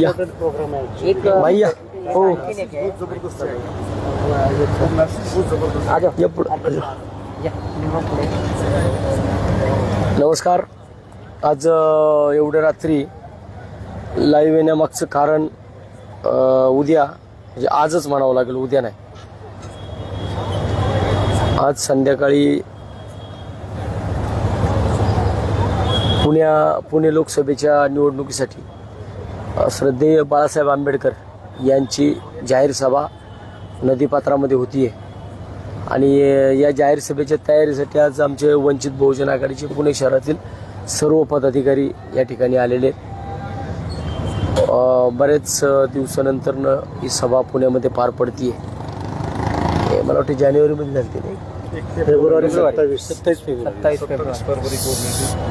या एक भैया हो नमस्कार. आज एवढ्या रात्री लाईव्ह येण्यामागचं कारण उद्या म्हणजे आजच म्हणावं लागेल उद्या नाही. आज संध्याकाळी पुण्या पुणे लोकसभेच्या निवडणुकीसाठी श्रद्धेय बाळासाहेब आंबेडकर यांची जाहीर सभा नदीपात्रामध्ये होती आहे आणि या जाहीर सभेच्या तयारीसाठी आज आमचे वंचित बहुजन आघाडीचे पुणे शहरातील सर्व पदाधिकारी या ठिकाणी आलेले आहेत. बरेच दिवसानंतरनं ही सभा पुण्यामध्ये पार पडतीये. हे मला वाटतं जानेवारीमध्ये झाली फेब्रुवारी सत्तावीस. सत्तावीस फेब्रुवारी.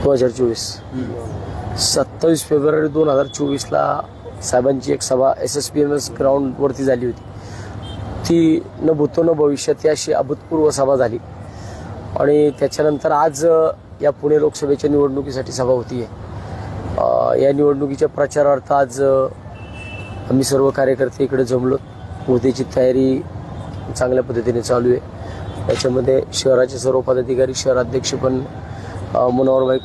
दोन हजार चोवीस. सत्तावीस फेब्रुवारी दोन हजार चोवीसला साहेबांची एक सभा S S P M S ग्राउंडवरती झाली होती. ती न भूतो न भविष्यात ही अशी अभूतपूर्व सभा झाली. आणि त्याच्यानंतर आज या पुणे लोकसभेच्या निवडणुकीसाठी सभा होती आहे या निवडणुकीच्या प्रचारार्थ आज आम्ही सर्व कार्यकर्ते इकडे जमलो उद्याची तयारी चांगल्या पद्धतीने चालू आहे. त्याच्यामध्ये शहराचे सर्व पदाधिकारी शहराध्यक्ष पण अ,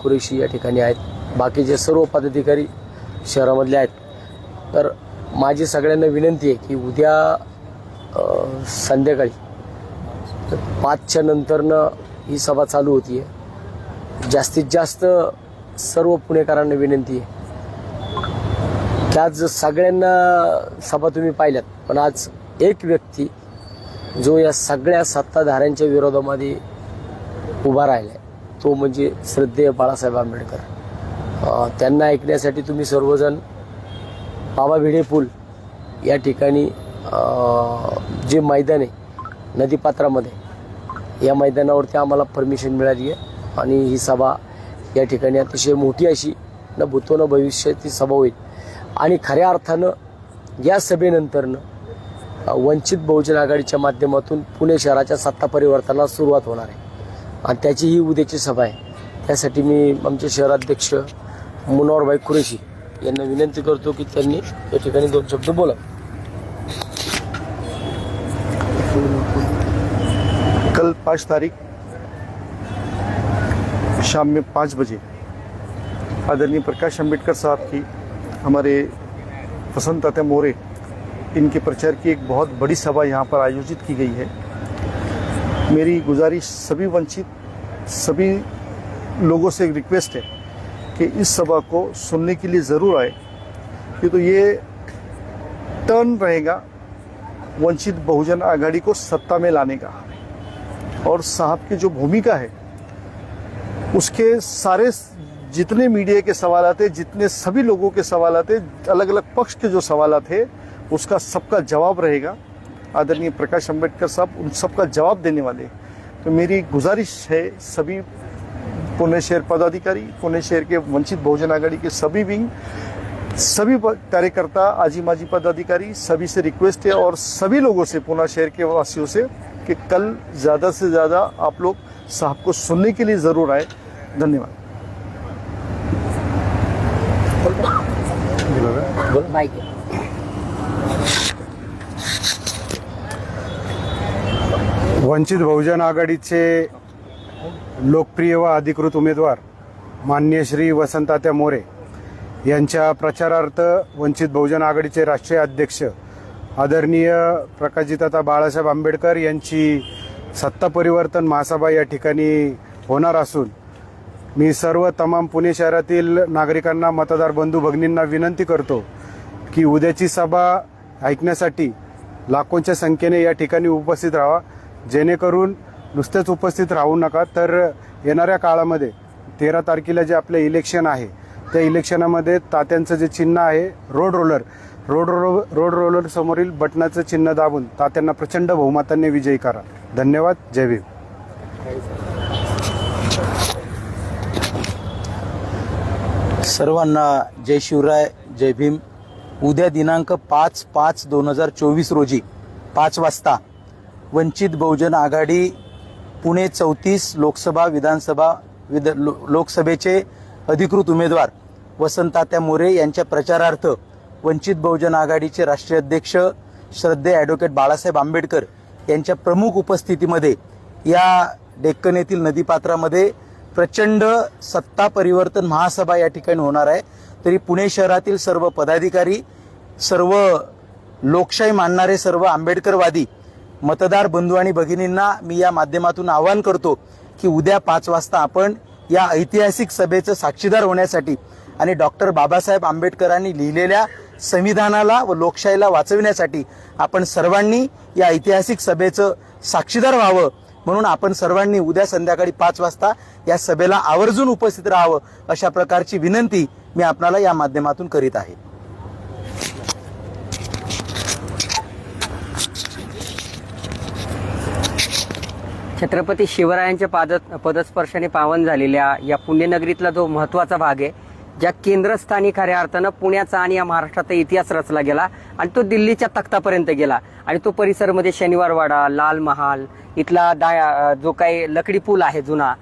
कुरेशी या ठिकाणी आहेत. बाकीचे सर्व पदाधिकारी शहरामधले आहेत. तर माझी सगळ्यांना विनंती आहे की उद्या संध्याकाळी पाचच्या नंतरनं ही सभा चालू होती आहे जास्तीत जास्त सर्व पुणेकरांना विनंती आहे. की आज सगळ्यांना सभा तुम्ही पाहिल्यात पण आज एक व्यक्ती जो या सगळ्या सत्ताधाऱ्यांच्या विरोधामध्ये उभा राहिला आहे तो म्हणजे श्रद्धेय बाळासाहेब आंबेडकर. त्यांना ऐकण्यासाठी तुम्ही सर्वजण बाबा भिडे पूल या ठिकाणी जे मैदान आहे नदीपात्रामध्ये या मैदानावरती आम्हाला परमिशन मिळाली आहे आणि ही सभा या ठिकाणी अतिशय मोठी अशी न भूतो न भविष्याची ती सभा होईल. आणि खऱ्या अर्थानं या सभेनंतरनं वंचित बहुजन आघाडीच्या माध्यमातून पुणे शहराच्या सत्ता परिवर्तनाला सुरुवात होणार आहे. आणि त्याची ही उद्याची सभा आहे. त्यासाठी मी आमचे शहराध्यक्ष मुनोहरभाई कुरेशी यांना विनंती करतो की त्यांनी या ठिकाणी दोन शब्द बोला. कल पाँच तारीख शाम में पाँच बजे आदरणीय प्रकाश अम्बेडकर साहब की हमारे वसंत तात्या मोरे इनके प्रचार की एक बहुत बड़ी सभा यहाँ पर आयोजित की गई है। मेरी गुजारिश सभी वंचित, सभी लोगों से एक रिक्वेस्ट है कि इस सभा को सुनने के लिए ज़रूर आए। कि तो ये टर्न रहेगा वंचित बहुजन आघाड़ी को सत्ता में लाने का। और साहब की जो भूमिका है, उसके सारे जितने मीडिया के सवाल आते, जितने सभी लोगों के सवाल आते अलग अलग पक्ष के जो सवाल थे उसका सबका जवाब रहेगा। आदरणीय प्रकाश अंबेडकर साहब, उन सबका जवाब देने वाले। तो मेरी गुजारिश है सभी पुणे शहर पदाधिकारी, पुणे शहर के वंचित बहुजन आघाड़ी के सभी विंग, सभी कार्यकर्ता आजी माजी पदाधिकारी, सभी से रिक्वेस्ट है और सभी लोगों से, पुणे शहर के वासियों से, कि कल ज़्यादा से ज़्यादा आप लोग साहब को सुनने के लिए ज़रूर आए। धन्यवाद। वंचित बहुजन आघाडीचे लोकप्रिय व अधिकृत उमेदवार मान्य श्री वसंतात्या मोरे यांच्या प्रचारार्थ वंचित बहुजन आघाडीचे राष्ट्रीय अध्यक्ष आदरणीय प्रकाशजिताता बाळासाहेब आंबेडकर यांची सत्ता परिवर्तन महासभा या ठिकाणी होणार असून मी सर्व तमाम पुणे शहरातील नागरिकांना मतदार बंधू भगिनींना विनंती करतो की उद्याची सभा ऐकण्यासाठी लाखोंच्या संख्येने या ठिकाणी उपस्थित राहा जेणेकरून नुसतेच उपस्थित राहू नका. तर येणाऱ्या काळामध्ये तेरा तारखेला जे आपलं इलेक्शन आहे त्या इलेक्शनामध्ये तात्यांचं जे चिन्ह आहे रोड रोलर रोड रो रोड रोलर समोरील बटनाचं चिन्ह दाबून तात्यांना प्रचंड बहुमताने विजयी करा. धन्यवाद. जय भीम. सर्वांना जय शिवराय जय भीम. उद्या दिनांक पाच पाच दोन हजार चोवीस रोजी पाच वाजता वंचित बहुजन आघाडी पुणे चौतीस लोकसभा विधानसभा विध लो- लोकसभेचे अधिकृत उमेदवार वसंतात्या मोरे यांच्या प्रचारार्थ वंचित बहुजन आघाडीचे राष्ट्रीय अध्यक्ष श्रद्धे ॲडव्होकेट बाळासाहेब आंबेडकर यांच्या प्रमुख उपस्थितीमध्ये या डेक्कन येथील नदीपात्रामध्ये प्रचंड सत्ता परिवर्तन महासभा या ठिकाणी होणार आहे. तरी पुणे शहरातील सर्व पदाधिकारी सर्व लोकशाही मानणारे सर्व आंबेडकरवादी मतदार बंधू आणि भगिनींना मी या माध्यमातून आवाहन करतो की उद्या पाच वाजता आपण या ऐतिहासिक सभेचं साक्षीदार होण्यासाठी आणि डॉक्टर बाबासाहेब आंबेडकरांनी लिहिलेल्या संविधानाला व लोकशाहीला वाचविण्यासाठी आपण सर्वांनी या ऐतिहासिक सभेचं साक्षीदार व्हावं. म्हणून आपण सर्वांनी उद्या संध्याकाळी पाच वाजता या सभेला आवर्जून उपस्थित राहावं अशा प्रकारची विनंती मी आपणाला या माध्यमातून करीत आहे. छत्रपती शिवरायांच्या पाद पदस्पर्शाने पावन झालेल्या या पुण्यनगरीतला जो महत्त्वाचा भाग आहे ज्या केंद्रस्थानी खऱ्या अर्थानं पुण्याचा आणि या महाराष्ट्राचा इतिहास रचला गेला आणि तो दिल्लीच्या तख्तापर्यंत गेला. आणि तो परिसरमध्ये शनिवारवाडा लाल महाल इथला दाया जो काही लकडी पूल आहे जुना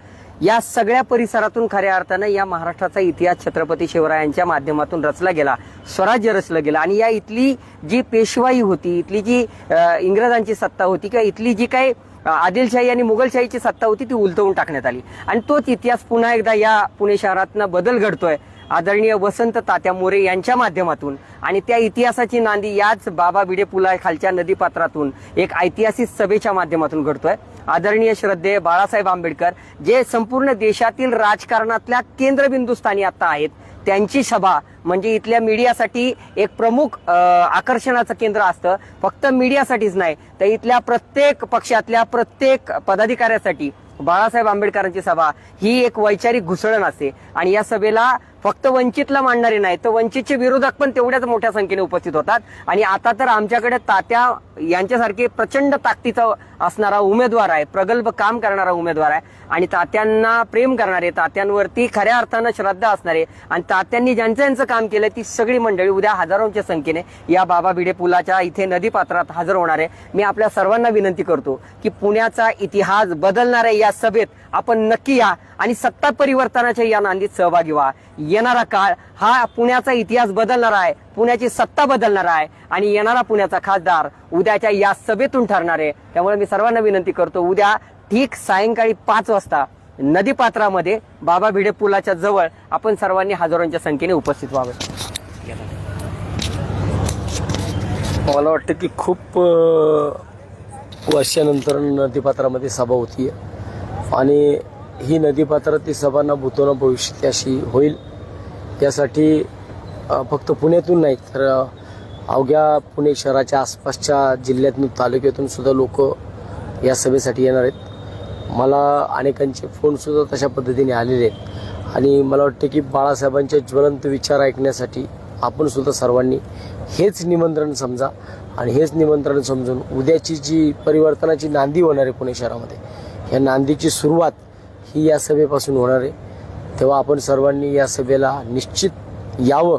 या सगळ्या परिसरातून खऱ्या अर्थानं या महाराष्ट्राचा इतिहास छत्रपती शिवरायांच्या माध्यमातून रचला गेला स्वराज्य रचलं गेलं. आणि या इथली जी पेशवाई होती इथली जी इंग्रजांची सत्ता होती किंवा इथली जी काही आदिलशाही आणि मुघलशाहीची सत्ता होती ती उलटवून टाकण्यात आली. आणि तोच इतिहास पुन्हा एकदा या पुणे शहरातनं बदल घडतोय. आदरणीय वसंत तात्या मोरे यांच्या माध्यमातून आणि त्या इतिहासाची नांदी याच बाबा बिडे पुला खालच्या नदीपात्रातून एक ऐतिहासिक सभेच्या माध्यमातून घडतोय. आदरणीय श्रद्धेय बाळासाहेब आंबेडकर जे संपूर्ण देशातील राजकारणातल्या केंद्रबिंदूस्थानी आता आहेत त्यांची सभा म्हणजे इथल्या मीडियासाठी एक प्रमुख आकर्षणाचं केंद्र असतं. फक्त मीडियासाठीच नाही तर इथल्या प्रत्येक पक्षातल्या प्रत्येक पदाधिकाऱ्यासाठी बाळासाहेब आंबेडकरांची सभा ही एक वैचारिक घुसळण असते. आणि या सभेला फक्त वंचितला मांडणारे नाही तर वंचितचे विरोधक पण तेवढ्याच मोठ्या संख्येने उपस्थित होतात. आणि आता तर आमच्याकडे तात्या यांच्यासारखे प्रचंड ताकदीचा असणारा उमेदवार आहे प्रगल्भ काम करणारा उमेदवार आहे. आणि तात्यांना प्रेम करणारे तात्यांवरती खऱ्या अर्थानं श्रद्धा असणारे आणि तात्यांनी ज्यांचं यांचं काम केलं ती सगळी मंडळी उद्या हजारोंच्या संख्येने या बाबा भिडे पुलाच्या इथे नदीपात्रात हजर होणार आहे. मी आपल्या सर्वांना विनंती करतो की पुण्याचा इतिहास बदलणाऱ्या या सभेत आपण नक्की या आणि सत्ता परिवर्तनाच्या या नांदीत सहभागी व्हा. येणारा काळ हा पुण्याचा इतिहास बदलणारा आहे पुण्याची सत्ता बदलणार आहे आणि येणारा पुण्याचा खासदार उद्याच्या या सभेतून ठरणार आहे. त्यामुळे मी सर्वांना विनंती करतो उद्या ठीक सायंकाळी पाच वाजता नदीपात्रामध्ये बाबा भिडे पुलाच्या जवळ आपण सर्वांनी हजारोंच्या संख्येने उपस्थित व्हावे. मला वाटतं की खूप वर्षानंतर नदीपात्रामध्ये सभा होती आणि ही नदीपात्र ती सभांना न भूतो न भविष्यात अशी होईल. त्यासाठी फक्त पुण्यातून नाही तर अवघ्या पुणे शहराच्या आसपासच्या जिल्ह्यातून तालुक्यातून सुद्धा लोक या सभेसाठी येणार आहेत. मला अनेकांचे फोनसुद्धा तशा पद्धतीने आलेले आहेत. आणि मला वाटतं की बाळासाहेबांचे ज्वलंत विचार ऐकण्यासाठी आपण सुद्धा सर्वांनी हेच निमंत्रण समजा आणि हेच निमंत्रण समजून उद्याची जी परिवर्तनाची नांदी होणार आहे पुणे शहरामध्ये या नांदीची सुरुवात ही या सभेपासून होणार आहे. तेव्हा आपण सर्वांनी या सभेला निश्चित यावं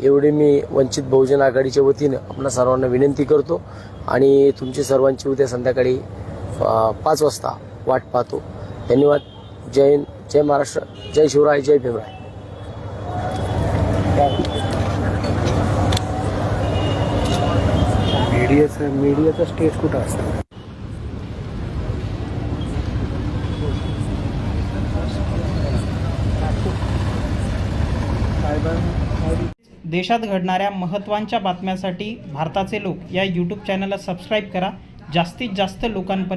एवढे मी वंचित बहुजन आघाडीच्या वतीनं आपल्या सर्वांना विनंती करतो आणि तुमची सर्वांची उद्या संध्याकाळी पाच वाजता वाट पाहतो. धन्यवाद. जय हिंद. जय महाराष्ट्र. जय शिवराय. जय भीमराय मीडियाचं मीडियाचं स्टेज कुठं असतं? देशात घडणाऱ्या महत्त्वांच्या बातम्यांसाठी भारताचे लोक या यूट्यूब चॅनलला सबस्क्राईब करा. जास्तीत जास्त लोकांपर्यंत